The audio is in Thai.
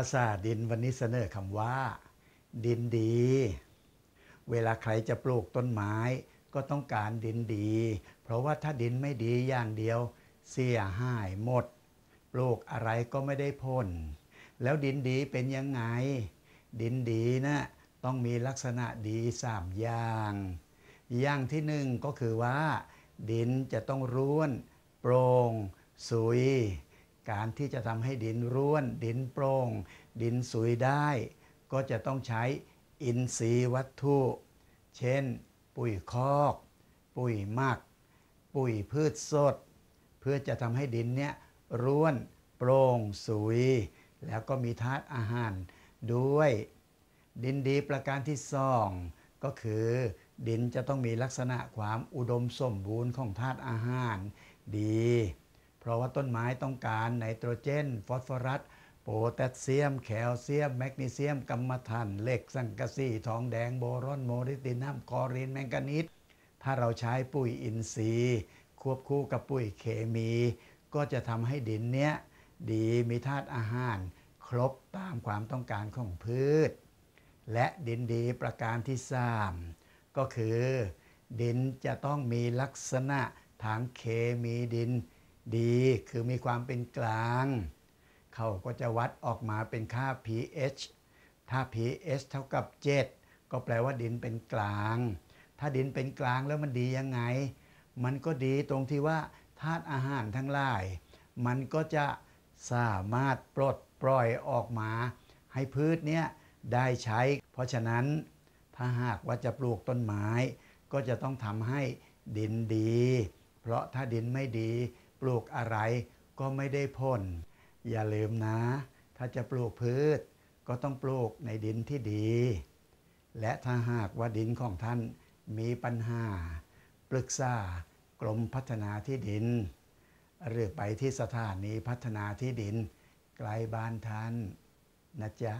ภาษาดินวันนี้เสนอคำว่า ดินดี เวลาใครจะปลูกต้นไม้ ก็ต้องการดินดี เพราะว่าถ้าดินไม่ดีอย่างเดียว เสียหายหมด ปลูกอะไรก็ไม่ได้ผลแล้วดินดีเป็นยังไง ดินดีนะต้องมีลักษณะดีสามอย่าง อย่างที่หนึ่งก็คือว่า ดินจะต้องร่วน โปร่งสุย การที่จะทำให้ดินร่วน ดินโปร่ง ดินสุยได้ ก็จะต้องใช้อินทรีย์วัตถุ เช่น ปุ๋ยคอก ปุ๋ยหมัก ปุ๋ยพืชสด เพื่อจะทำให้ดินเนี้ยร่วนโปร่งสุย แล้วก็มีธาตุอาหารด้วย ดินดีประการที่สองก็คือ ดินจะต้องมีลักษณะความอุดมสมบูรณ์ของธาตุอาหารดี ราะว่าต้นไม้ต้องการไนโตรเจน ฟอสฟอรัส โพแทสเซียม แคลเซียม แมกนีเซียมกัมมันถันเหล็กสังกะสีทองแดงโบรอนโมลิบดินัมคอรีนแมงกานีสถ้าเราใช้ปุ๋ยอินทรีย์ ควบคู่กับปุ๋ยเคมี ก็จะทำให้ดินเนี้ยดีมีธาตุอาหาร ครบตามความต้องการของพืช และดินดีประการที่สามก็คือ ดินจะต้องมีลักษณะทางเคมีดิน ดีคือมีความเป็นกลาง เขาก็จะวัดออกมาเป็นค่า pH ถ้า pH เท่ากับ 7 ก็แปลว่าดินเป็นกลาง ถ้าดินเป็นกลางแล้วมันดียังไง มันก็ดีตรงที่ว่าธาตุอาหารทั้งหลาย มันก็จะสามารถปลดปล่อยออกมา ให้พืชเนี้ยได้ใช้ เพราะฉะนั้นถ้าหากว่าจะปลูกต้นไม้ ก็จะต้องทำให้ดินดี เพราะถ้าดินไม่ดี ปลูกอะไรก็ไม่ได้ผล อย่าลืมนะ ถ้าจะปลูกพืชก็ต้องปลูกในดินที่ดี และถ้าหากว่าดินของท่านมีปัญหา ปรึกษากรมพัฒนาที่ดิน หรือไปที่สถานีพัฒนาที่ดินไกลบ้านท่านนะจ๊ะ